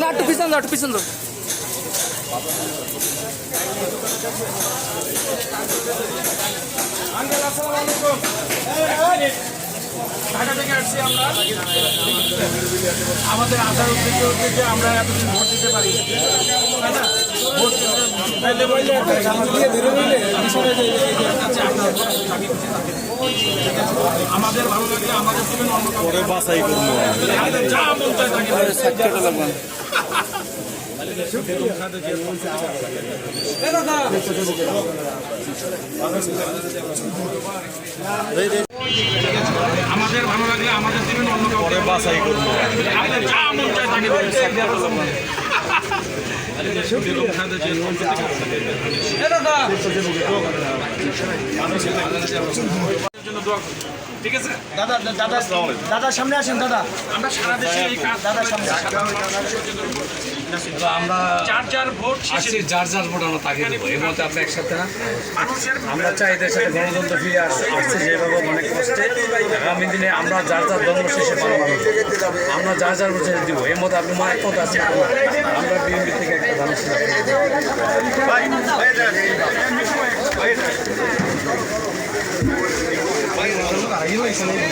না একটু পিছন দাও একটু ঢাকা থেকে আসছি আমরা আমাদের আসার উদ্দেশ্য হচ্ছে যে আমরা এতদিন ভোট দিতে পারি আমাদের ভালো লাগলে আমাদের কাউকে বাছাই করব আমাদের ভালো লাগলে আমাদের অন্য কাউকে বাছাই করব যা মন চায় দিবেন। জন্য দোয়া করুন। ঠিক আছে দাদা দাদা দাদা সামনে আসেন দাদা আমরা সারা দেশে এই কাজ দাদা সামনে আমরা যার যার ভোট শেষে যার যার ভোট আমরা তাকে দেবো আপনি একসাথে আমরা চাই সাথে গণতন্ত্র ফিরে আসছে আসছে যেভাবে অনেক কষ্টে আগামী দিনে আমরা যার যার ধর্ম শেষে আমরা যার যার ভোট শেষে দিব এর মধ্যে আপনি মনে একমত আছেন আমরা বিএনপি থেকে একটা ভালো ছিলাম Ayun, isa na yun.